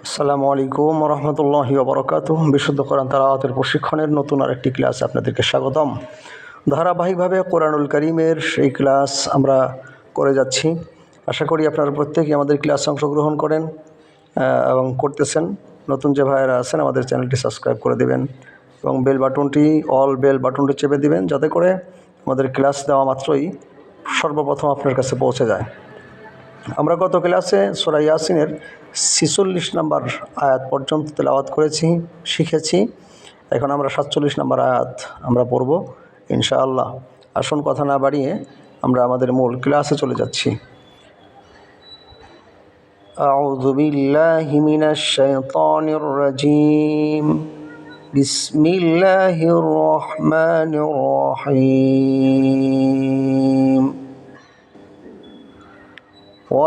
আসসালামু আলাইকুম রহমতুল্লাহ বরকাত বিশুদ্ধ কোরআন তালাওয়াতের প্রশিক্ষণের নতুন আরেকটি ক্লাস আপনাদেরকে স্বাগতম। ধারাবাহিকভাবে কোরআনুল করিমের এই ক্লাস আমরা করে যাচ্ছি। আশা করি আপনারা প্রত্যেকেই আমাদের ক্লাসে অংশগ্রহণ করেন এবং করতেছেন। নতুন যে ভাইয়েরা আছেন, আমাদের চ্যানেলটি সাবস্ক্রাইব করে দেবেন এবং বেল বাটনটি, অল বেল বাটনটি চেপে দিবেন, যাতে করে আমাদের ক্লাস দেওয়া মাত্রই সর্বপ্রথম আপনার কাছে পৌঁছে যায়। আমরা গত ক্লাসে সোরা ইয়াসিনের ছিচল্লিশ নাম্বার আয়াত পর্যন্ত তেলাওয়াত করেছি শিখেছি এখন আমরা সাতচল্লিশ নাম্বার আয়াত আমরা পড়ব ইনশাআল্লাহ আসুন কথা না বাড়িয়ে আমরা আমাদের মূল ক্লাসে চলে যাচ্ছি أعوذ بالله من الشيطان الرجيم بسم الله الرحمن الرحيم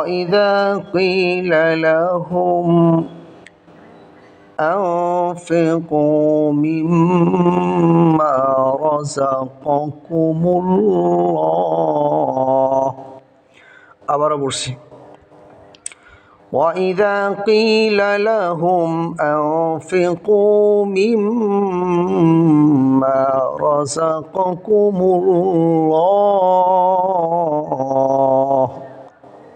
وإذا قيل لهم أنفقوا مما رزقكم الله আবারও বলছি وإذا قيل لهم أنفقوا مما رزقكم الله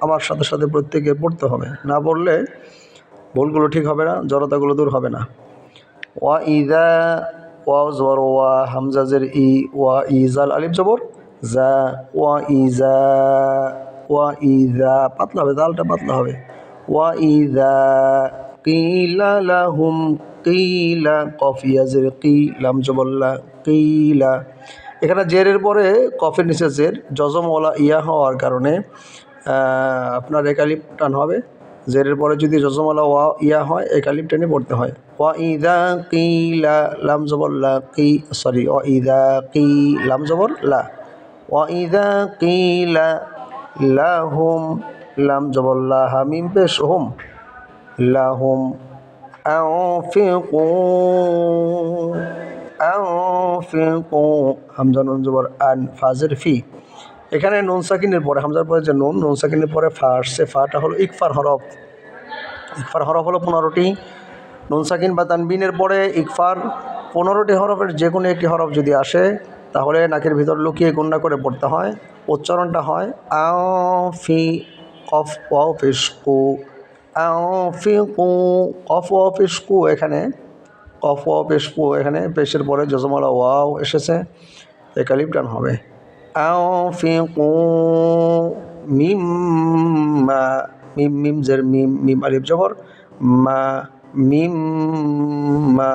আমার সাথে সাথে প্রত্যেকের পড়তে হবে। না পড়লে ভুলগুলো ঠিক হবে না, জড়তাগুলো দূর হবে না। ওয়া ইদা ওয়া জবর ওয়া হামজাজের ই ওয়া ইজাল আলিফ জবর, জা ওয়া ইজা ওয়া ইজা পাতলা হবে দালটা পাতলা হবে। ওয়া ইদা কিলা লাহুম কিলা কফিয়াজের কি, লাম জবল্লা কিলা। এখানে জেরের পরে কফের নিচে জের জজমওয়ালা ইয়া হওয়ার কারণে আপনার একালিপ টান হবে জেরের পরে যদি জজমওয়ালা ওয়া ইয়া হয় একালিপ টেনে পড়তে হয় ওয়া ইদা কিলা লাম জবর লা কি সরি ওয়া ইদা কি লাম জবর লা ওয়া ইদা কিলা লাহুম লাম জবর লা হামিম পেশ হুম লাহুম أنفقوا أنفقوا হামজা নুন জবর আন ফাজের ফি এখানে নুন সাকিনের পরে, হামজার পরে যে নুন নুন সাকিনের পরে ফা আসছে ফাটা হলো ইকফার হরফ। ইকফার হরফ হলো পনেরোটি। নুন সাকিন বা তানবিনের পরে ইকফার পনেরোটি হরফের যে কোনো একটি হরফ যদি আসে, তাহলে নাকের ভিতর লুকিয়ে গুন্ডা করে পড়তে হয়। উচ্চারণটা হয় আও ফি কফ ওয়াও ফিসকু আও ফি কু কফ ওয়াও ফিসকু এখানে কফ ওয়াও ফিসকু এখানে, পেশের পরে যজমালা ওয়াও এসেছে টান হবে। কু মিম্মা মিম মিম জের মিম মিম আলিফ জবর মা মিম মা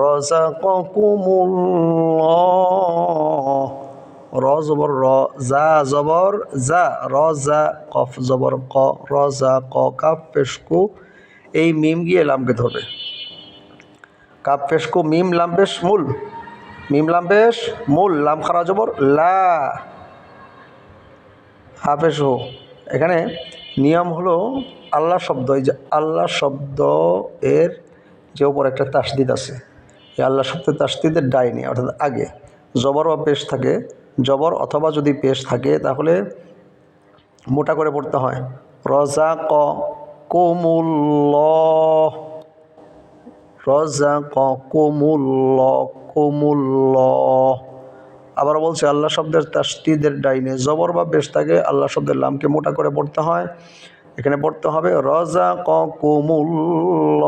রাযাকাকুমুল্লাহ র জবর র জা জবর জা র জা কফ জবর ক র জা ক কাপ পেশকু এই মিম গিয়ে লামকে ধরবে কাপ পেশকু মিম লাম পেশ মূল। মিম লাম পেশ মূল লাম খারা জবর, লা। হাফেজ হো। এখানে নিয়ম হলো আল্লাহ শব্দ, এই যে আল্লাহ শব্দ এর যে ওপর একটা তাসদিদ আছে, এই আল্লাহ শব্দের তাসদিদের ডাইনি, অর্থাৎ আগে। জবর বা পেশ থাকে, জবর অথবা যদি পেশ থাকে, তাহলে মোটা করে পড়তে হয়। রজা ক কোমুল্ল রজা ক কোমুল্ল কোমুল্ল আবার বলছে আল্লাহ শব্দের তাস্তিদের ডাইনে জবর বা বেশ থাকে আল্লাহ শব্দের লামকে মোটা করে পড়তে হয় এখানে পড়তে হবে রজা ক কুমুল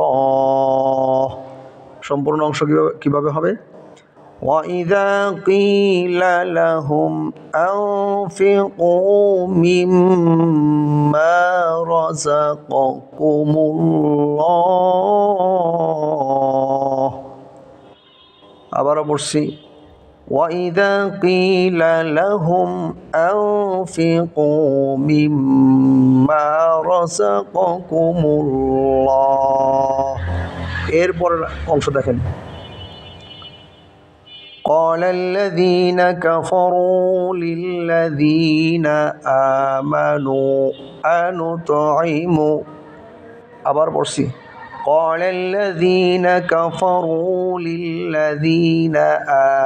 সম্পূর্ণ অংশ কীভাবে কীভাবে হবে وإذا قيل لهم أنفقوا مما رزقكم الله আবারও পড়ছি وإذا قيل لهم أنفقوا مما رزقكم الله এরপরের অংশ দেখেন قال الذين كفروا للذين آمنوا أنطعم আবার পড়ছি قال الذين كفروا للذين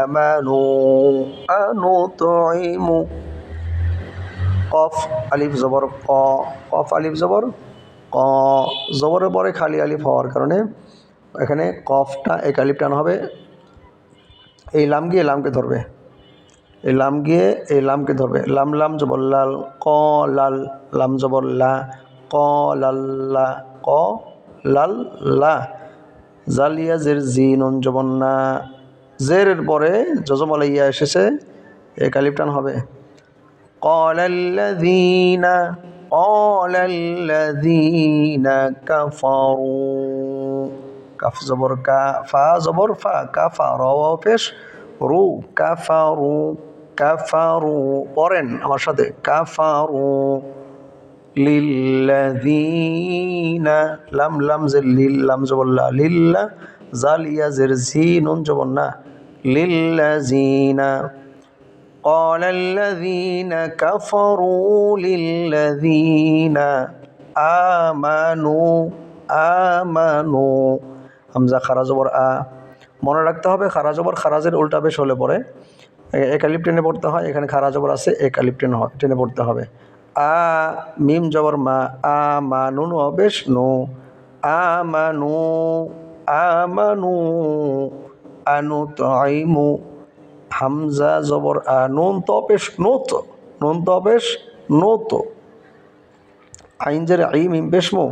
آمنوا أنطعم قف ألف زبر ق قف ألف زبر ক জবরের পরে খালি আলিফ হওয়ার কারণে এখানে কফটা এক আলিফ টান হবে এই লাম গিয়ে লামকে ধরবে এই লাম গিয়ে এই লামকে ধরবে লাম লাম জবর লাল ক লাল লাম জবর লা ক লাল্লা ক লাল, লা। জালিয়া জের জি নুন জবন্না জের পরে যজমালে ইয়া এসেছে, এ কালিপটান হবে। কলাল্লাদিনা কলাল্লাদিনা কাফারু। কাফ জবর কা, ফা জবর ফা কাফা র পেশ রু, কাফারু কাফারু পড়েন আমার সাথে, কাফারু। লিল্লাযীনা লাম লাম জের লিল লাম জবর লা লিল্লা জালিয়া জের জি নুন জবর না লিল্লাযীনা قال الذين كفروا للذين آمنوا آمنوا হামজা খারা জবর আ মনে রাখতে হবে খারা জবর খারাজের উল্টা বেশ হলে পরে একালিপ টেনে পড়তে হয় এখানে খারা জবর আছে একালিপ টেনে হয় টেনে পড়তে হবে আ মিম জবর মা, আ মা নুন বেশ নু, আ মানু আমানু আনু তাইমু হামজা জবর আ, নুন তপেশ নত নুন তপেশ নত আইন জের আই মিম পেশমু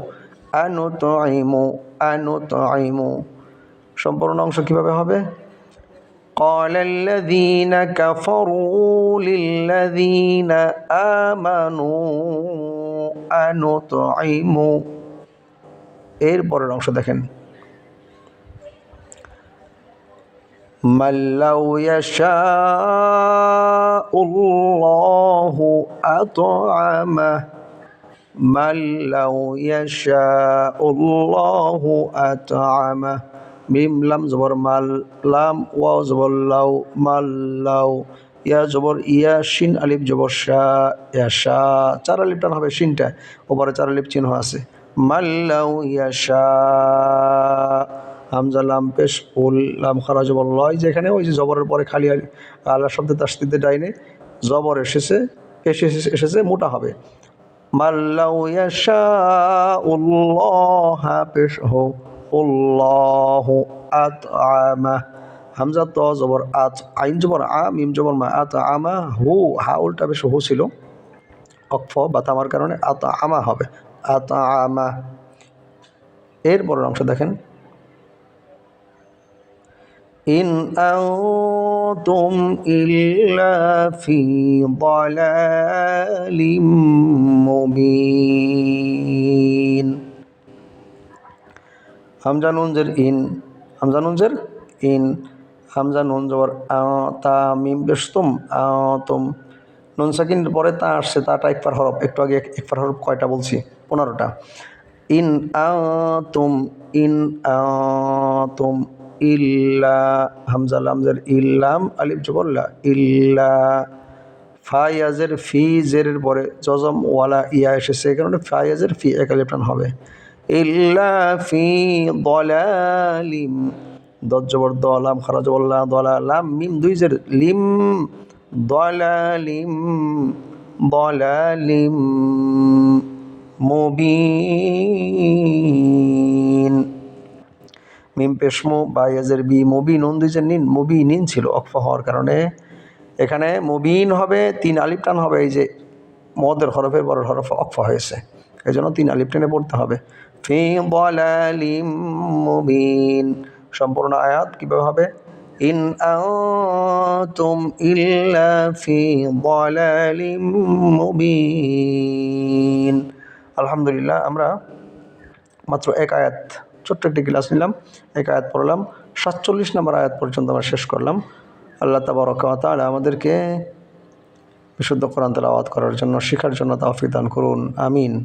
আনু তো আইমু আনু তো আইমু সম্পূর্ণ অংশ কীভাবে হবে? قال الذين كفروا للذين آمنوا أنطعم এর পরের অংশ দেখেন من لو يشاء الله أطعمه من لو يشاء الله أطعمه মিম লাম জবর মাল লাম ওয়াও জবর লাউ মাল লাউ ইয়া জবর ইয়া শিন আলিফ জবর শাহ ইয়া শাহ চার আলিফ টান হবে শিনটা ওপরে চার আলিফ চিহ্ন আছে মাল্লাউ ইয়া শাহ হামজা লাম পেশ উল লাম খারা জবর লয় যেখানে ওই যে জবরের পরে খালি আল্লাহ শব্দে তাস্তিতে ডাইনে জবর এসেছে, এসে এসেছে, মোটা হবে। মাল্লাউ ইয়াশা উল্লাহ পেশ হো উল্লাহ আত আমা হামজা ত জবর আত আইন জবর আ মিম জবর মা আত আমা হু হা উল্টা বেশ হু ছিল অক্ফ বা তামার কারণে আত আমা হবে আত আমা এর পরের অংশ দেখেন إن أنتم إلا في ضلال مبين হামজা নুনজের ইন, হামজা নুনজের ইন, হামজা নুন জবর তা, মিম বেশতুম তুম। নুন পরে তা আসছে, তাটা একবার হরফ, একটু আগে একবার হরফ কয়টা বলছি? পনেরোটা। ইন তুম ইন তুম, ইল্লা, হামজা লামজের ইল্লাম আলিফ জবল্লা ইল্লা। ফাইয়াজের ফি জেরের পরে জজম, ওয়ালা, ইয়া এসেছে এই কারণে ফায়াজের ফি, এক হবে। ইল্লা ফি দলালিম দজ জবর দলাম খারা জবল্লা দলালাম, মিম দুই জের, লিম দলালিম দলালিম, মুবিন। মিম পেশমু, বা ইয়াজের বি মুবি নুন দুইজের নিন মুবি নিন ছিল অক্ফ হওয়ার কারণে। এখানে মুবিন হবে, তিন আলিপ টান হবে, এই যে মদের হরফের বড় হরফ অক্ফ হয়েছে। এই জন্য তিন আলিপ টেনে পড়তে হবে। ফি মুবিন। সম্পূর্ণ আয়াত কীভাবে হবে? ইন আতুম ইল্লা ফি মুবিন। আলহামদুলিল্লাহ, আমরা মাত্র এক আয়াত, ছোট্ট একটি ক্লাস নিলাম, এক আয়াত পড়লাম, সাতচল্লিশ নম্বর আয়াত পর্যন্ত আমরা শেষ করলাম। আল্লাহ তাবারকাল আমাদেরকে বিশুদ্ধ কোরআন আওয়াত করার জন্য, শেখার জন্য তাওফিক দান করুন, আমিন।